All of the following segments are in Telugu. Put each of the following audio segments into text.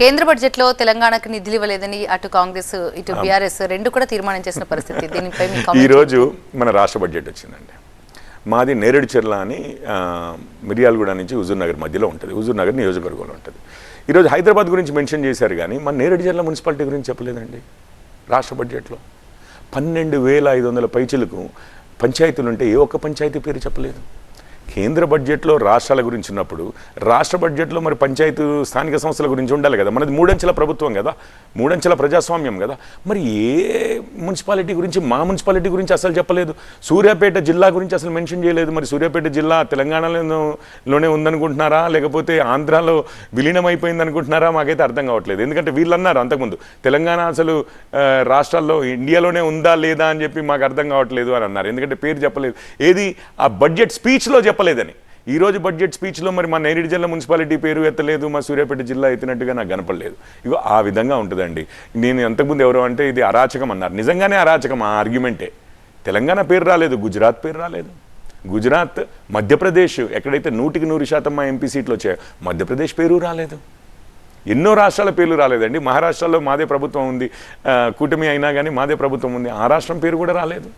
కేంద్ర బడ్జెట్లో తెలంగాణకు నిధులు ఇవ్వలేదని అటు కాంగ్రెస్ ఇటు బీఆర్ఎస్ రెండు కూడా తీర్మానం చేసిన పరిస్థితి. దీనిపై comment ఈరోజు మన రాష్ట్ర బడ్జెట్ వచ్చిందండి. మాది నేరేడు చెర్ల అని మిర్యాలగూడ నుంచి హుజూర్ నగర్ మధ్యలో ఉంటుంది. హుజూర్ నగర్ నియోజకవర్గంలో ఉంటుంది. ఈరోజు హైదరాబాద్ గురించి మెన్షన్ చేశారు కానీ మన నేరేడు చెర్ల మున్సిపాలిటీ గురించి చెప్పలేదండి రాష్ట్ర బడ్జెట్లో. పన్నెండు వేల ఐదు వందల పైచులకు పంచాయతీలు ఉంటే ఏ ఒక్క పంచాయతీ పేరు చెప్పలేదు. కేంద్ర బడ్జెట్లో రాష్ట్రాల గురించి ఉన్నప్పుడు రాష్ట్ర బడ్జెట్లో మరి పంచాయతీ స్థానిక సంస్థల గురించి ఉండాలి కదా. మనది మూడంచెల ప్రభుత్వం కదా. మూడంచెల ప్రజాస్వామ్యం కదా. మరి ఏ మున్సిపాలిటీ గురించి మా మున్సిపాలిటీ గురించి అసలు చెప్పలేదు. సూర్యాపేట జిల్లా గురించి అసలు మెన్షన్ చేయలేదు. మరి సూర్యాపేట జిల్లా తెలంగాణలోనే ఉందనుకుంటున్నారా? లేకపోతే ఆంధ్రాలో విలీనం అనుకుంటున్నారా మాకైతే అర్థం కావట్లేదు. ఎందుకంటే వీళ్ళు అన్నారు అంతకుముందు తెలంగాణ అసలు రాష్ట్రాల్లో ఇండియాలోనే ఉందా లేదా అని చెప్పి మాకు అర్థం కావట్లేదు అని అన్నారు. ఎందుకంటే పేరు చెప్పలేదు. ఏది? ఆ బడ్జెట్ స్పీచ్లో చెప్పలేదని. ఈ రోజు బడ్జెట్ స్పీచ్లో మరి మా నేరేడు జిల్లా మున్సిపాలిటీ పేరు ఎత్తలేదు మా సూర్యాపేట జిల్లా ఎత్తినట్టుగా నాకు కనపడలేదు. ఇగో ఆ విధంగా ఉంటుందండి. నేను ఎంతకుముందు ఎవరో అంటే ఇది అరాచకం అన్నారు. నిజంగానే అరాచకం ఆ ఆర్గ్యుమెంటే తెలంగాణ పేరు రాలేదు గుజరాత్ పేరు రాలేదు. గుజరాత్ మధ్యప్రదేశ్ ఎక్కడైతే నూటికి నూరు శాతం మా ఎంపీ సీట్లు వచ్చాయో మధ్యప్రదేశ్ పేరు రాలేదు. ఎన్నో రాష్ట్రాల పేర్లు రాలేదండి. మహారాష్ట్రలో మాదే ప్రభుత్వం ఉంది. కూటమి అయినా కానీ మాదే ప్రభుత్వం ఉంది. ఆ రాష్ట్రం పేరు కూడా రాలేదు.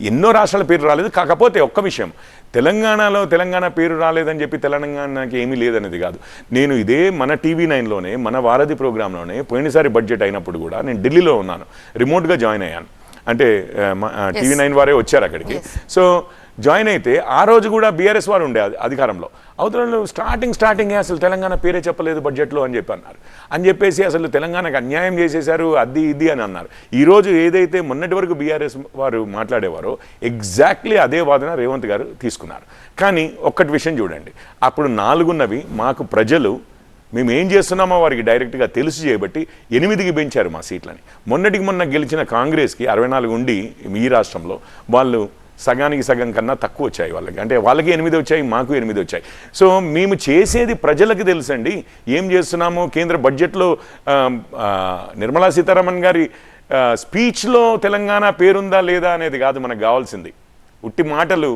ఎన్నో రాష్ట్రాల పేరు రాలేదు. కాకపోతే ఒక్క విషయం. తెలంగాణలో తెలంగాణ పేరు రాలేదని చెప్పి తెలంగాణకి ఏమీ లేదనేది కాదు. నేను ఇదే మన టీవీ నైన్లోనే మన వారధి ప్రోగ్రాంలోనే పోయినసారి బడ్జెట్ అయినప్పుడు కూడా నేను ఢిల్లీలో ఉన్నాను. రిమోట్గా జాయిన్ అయ్యాను. అంటే టీవీ నైన్ వారే వచ్చారు అక్కడికి. సో జాయిన్ అయితే ఆ రోజు కూడా బీఆర్ఎస్ వారు ఉండే అధి- అధికారంలో. అవతలలో స్టార్టింగ్ స్టార్టింగ్ అసలు తెలంగాణ పేరే చెప్పలేదు బడ్జెట్లో అని చెప్పి అన్నారు అని చెప్పేసి అసలు తెలంగాణకు అన్యాయం చేసేశారు అది ఇది అని అన్నారు. ఈ రోజు ఏదైతే మొన్నటి వరకు బీఆర్ఎస్ వారు మాట్లాడేవారో ఎగ్జాక్ట్లీ అదే వాదన రేవంత్ గారు తీసుకున్నారు. కానీ ఒక్కటి విషయం చూడండి. అప్పుడు నాలుగున్నవి మాకు ప్రజలు మేము ఏం చేస్తున్నామో వారికి డైరెక్ట్గా తెలుసు చేయబట్టి ఎనిమిదికి పెంచారు మా సీట్లని. మొన్నటికి మొన్న గెలిచిన కాంగ్రెస్కి అరవై నాలుగు ఉండి ఈ రాష్ట్రంలో వాళ్ళు సగానికి సగం కన్నా తక్కువ వచ్చాయి వాళ్ళకి. అంటే వాళ్ళకి ఎనిమిది వచ్చాయి మాకు ఎనిమిది వచ్చాయి. సో మేము చేసేది ప్రజలకు తెలుసండి. ఏం చేస్తున్నామో కేంద్ర బడ్జెట్లో నిర్మలా సీతారామన్ గారి స్పీచ్లో తెలంగాణ పేరుందా లేదా అనేది కాదు మనకు కావాల్సింది. ఉట్టి మాటలు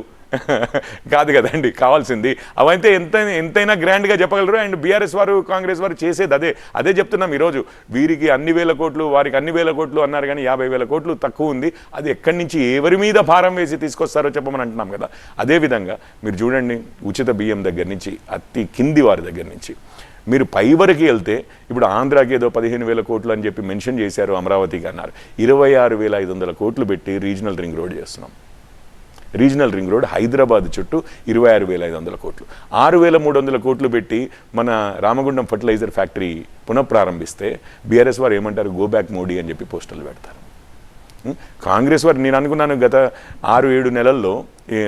కాదు కదండి కావాల్సింది. అవైతే ఎంత ఎంతైనా గ్రాండ్గా చెప్పగలరు. అండ్ బీఆర్ఎస్ వారు కాంగ్రెస్ వారు చేసేది అదే. అదే చెప్తున్నాం ఈరోజు. వీరికి అన్ని వేల కోట్లు వారికి అన్ని వేల కోట్లు అన్నారు కానీ యాభై వేల కోట్లు తక్కువ ఉంది. అది ఎక్కడి నుంచి ఎవరి మీద భారం వేసి తీసుకొస్తారో చెప్పమని అంటున్నాం కదా. అదేవిధంగా మీరు చూడండి ఉచిత బియ్యం దగ్గర నుంచి అతి కింది వారి దగ్గర నుంచి. మీరు పై వరకు వెళ్తే ఇప్పుడు ఆంధ్రాకి ఏదో పదిహేను వేల కోట్లు అని చెప్పి మెన్షన్ చేశారు అమరావతికి అన్నారు. ఇరవై ఆరు వేల ఐదు వందల కోట్లు పెట్టి రీజనల్ రింగ్ రోడ్ చేస్తున్నాం. రీజనల్ రింగ్ రోడ్ హైదరాబాద్ చుట్టూ ఇరవై ఆరు వేల ఐదు వందల కోట్లు. ఆరు వేల మూడు వందల కోట్లు పెట్టి మన రామగుండం ఫర్టిలైజర్ ఫ్యాక్టరీ పునఃప్రారంభిస్తే బీఆర్ఎస్ వారు ఏమంటారు గో బ్యాక్ మోడీ అని చెప్పి పోస్టర్లు పెడతారు. కాంగ్రెస్ వారు నేను అనుకున్నాను గత ఆరు ఏడు నెలల్లో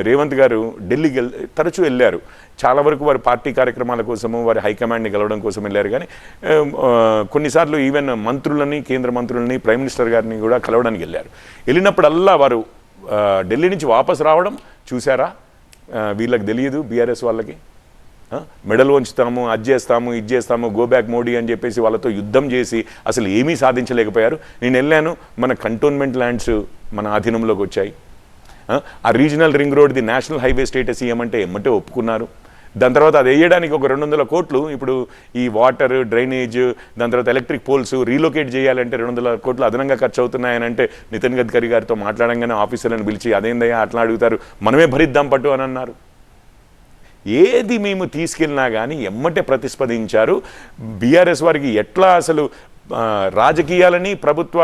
రేవంత్ గారు ఢిల్లీకి వెళ్ తరచూ వెళ్ళారు. చాలా వరకు వారి పార్టీ కార్యక్రమాల కోసము వారి హైకమాండ్ని కలవడం కోసం వెళ్ళారు. కానీ కొన్నిసార్లు ఈవెన్ మంత్రులని కేంద్ర మంత్రులని ప్రైమ్ మినిస్టర్ గారిని కూడా కలవడానికి వెళ్ళారు. వెళ్ళినప్పుడల్లా వారు ఢిల్లీ నుంచి వాపసు రావడం చూసారా వీళ్ళకి తెలియదు బీఆర్ఎస్ వాళ్ళకి. మెడల్ వంచుతాము అది చేస్తాము ఇది చేస్తాము గో బ్యాక్ మోడీ అని చెప్పేసి వాళ్ళతో యుద్ధం చేసి అసలు ఏమీ సాధించలేకపోయారు. నేను వెళ్ళాను మన కంటోన్మెంట్ ల్యాండ్స్ మన ఆధీనంలోకి వచ్చాయి. ఆ? ఆ రీజనల్ రింగ్ రోడ్ది నేషనల్ హైవే స్టేటస్ ఇవ్వమంటే ఎమ్మటే ఒప్పుకున్నారు. దాని తర్వాత అది వేయడానికి ఒక రెండు వందల కోట్లు ఇప్పుడు ఈ వాటర్ డ్రైనేజ్ దాని తర్వాత ఎలక్ట్రిక్ పోల్స్ రీలొకేట్ చేయాలంటే రెండు వందల కోట్లు అదనంగా ఖర్చు అవుతున్నాయని అంటే నితిన్ గడ్కరీ గారితో మాట్లాడంగానే ఆఫీసర్లను పిలిచి అదేందయ్యా అట్లా అడుగుతారు మనమే భరిద్దాం పట్టు అని అన్నారు. ఏది మేము తీసుకెళ్ళినా కానీ ఎమ్మటే ప్రతిస్పందించారు. బీఆర్ఎస్ వారికి ఎట్లా అసలు రాజకీయాలని ప్రభుత్వ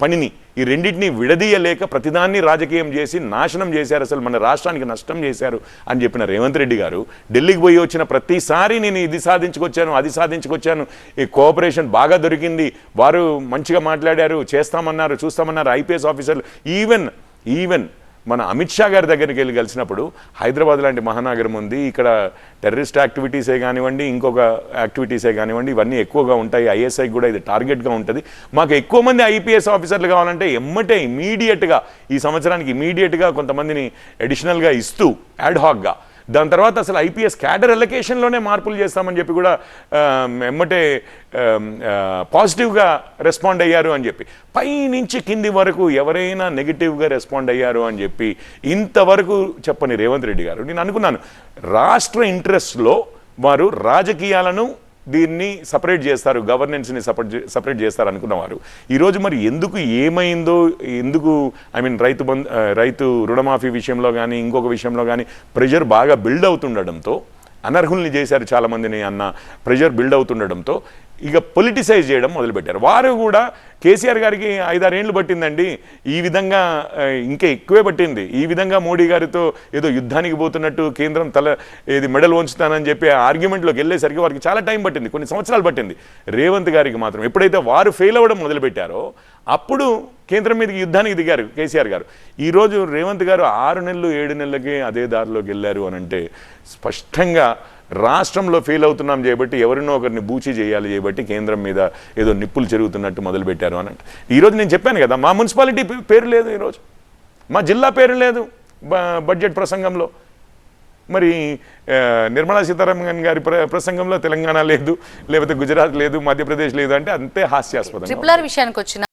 పనిని ఈ రెండింటిని విడదీయలేక ప్రతిదాన్ని రాజకీయం చేసి నాశనం చేశారు అసలు మన రాష్ట్రానికి నష్టం చేశారు అని చెప్పిన రేవంత్ రెడ్డి గారు. ఢిల్లీకి పోయి వచ్చిన ప్రతిసారి నేను ఇది సాధించుకొచ్చాను అది సాధించుకొచ్చాను. ఈ కోఆపరేషన్ బాగా దొరికింది. వారు మంచిగా మాట్లాడారు చేస్తామన్నారు చూస్తామన్నారు ఐపీఎస్ ఆఫీసర్లు. ఈవెన్ ఈవెన్ మన అమిత్ షా గారి దగ్గరికి వెళ్ళి కలిసినప్పుడు హైదరాబాద్ లాంటి మహానగరం ఉంది ఇక్కడ టెర్రరిస్ట్ యాక్టివిటీసే కానివ్వండి ఇంకొక యాక్టివిటీసే కానివ్వండి ఇవన్నీ ఎక్కువగా ఉంటాయి ఐఎస్ఐ కూడా ఇది టార్గెట్గా ఉంటుంది. మాకు ఎక్కువ మంది ఐపీఎస్ ఆఫీసర్లు కావాలంటే ఎమ్మటే ఇమీడియట్గా ఈ సంవత్సరానికి ఇమీడియట్గా కొంతమందిని అడిషనల్గా ఇస్తూ యాడ్ హాక్గా దాని తర్వాత అసలు ఐపీఎస్ క్యాడర్ ఎలకేషన్లోనే మార్పులు చేస్తామని చెప్పి కూడా ఎమ్మటే పాజిటివ్గా రెస్పాండ్ అయ్యారు అని చెప్పి. పై నుంచి కింది వరకు ఎవరైనా నెగిటివ్గా రెస్పాండ్ అయ్యారు అని చెప్పి ఇంతవరకు చెప్పని రేవంత్ రెడ్డి గారు. నేను అనుకున్నాను రాష్ట్ర ఇంట్రెస్ట్లో వారు రాజకీయాలను దీన్ని సపరేట్ చేస్తారు గవర్నెన్స్ని సపరేట్ సపరేట్ చేస్తారు అనుకున్నవారు. ఈరోజు మరి ఎందుకు ఏమైందో ఎందుకు ఐ మీన్ రైతు బంధు రైతు రుణమాఫీ విషయంలో కానీ ఇంకొక విషయంలో కానీ ప్రెషర్ బాగా బిల్డ్ అవుతుండడంతో అనర్హుల్ని చేశారు చాలామందిని అన్న ప్రెషర్ బిల్డ్ అవుతుండడంతో ఇక పొలిటిసైజ్ చేయడం మొదలుపెట్టారు. వారు కూడా కేసీఆర్ గారికి ఐదారేండ్లు పట్టిందండి. ఈ విధంగా ఇంకా ఎక్కువే పట్టింది. ఈ విధంగా మోడీ గారితో ఏదో యుద్ధానికి పోతున్నట్టు కేంద్రం తల ఏది మెడల్ వంచుతానని చెప్పి ఆర్గ్యుమెంట్లోకి వెళ్ళేసరికి వారికి చాలా టైం పట్టింది. కొన్ని సంవత్సరాలు పట్టింది. రేవంత్ గారికి మాత్రం ఎప్పుడైతే వారు ఫెయిల్ అవ్వడం మొదలుపెట్టారో అప్పుడు కేంద్రం మీదకి యుద్ధానికి దిగారు కేసీఆర్ గారు. ఈరోజు రేవంత్ గారు ఆరు నెలలు ఏడు నెలలకే అదే దారిలోకి వెళ్ళారు అని అంటే స్పష్టంగా రాష్ట్రంలో ఫెయిల్ అవుతున్నాం చేయబట్టి ఎవరినో ఒకరిని బూచి చేయాలి చేయబట్టి కేంద్రం మీద ఏదో నిప్పులు చెరుగుతున్నట్టు మొదలుపెట్టారు అని అంటే. ఈరోజు నేను చెప్పాను కదా మా మున్సిపాలిటీ పేరు లేదు ఈరోజు. మా జిల్లా పేరు లేదు బడ్జెట్ ప్రసంగంలో. మరి నిర్మలా సీతారామన్ గారి ప్ర ప్రసంగంలో తెలంగాణ లేదు లేకపోతే గుజరాత్ లేదు మధ్యప్రదేశ్ లేదు అంటే అంతే హాస్యాస్పదం విషయానికి వచ్చిన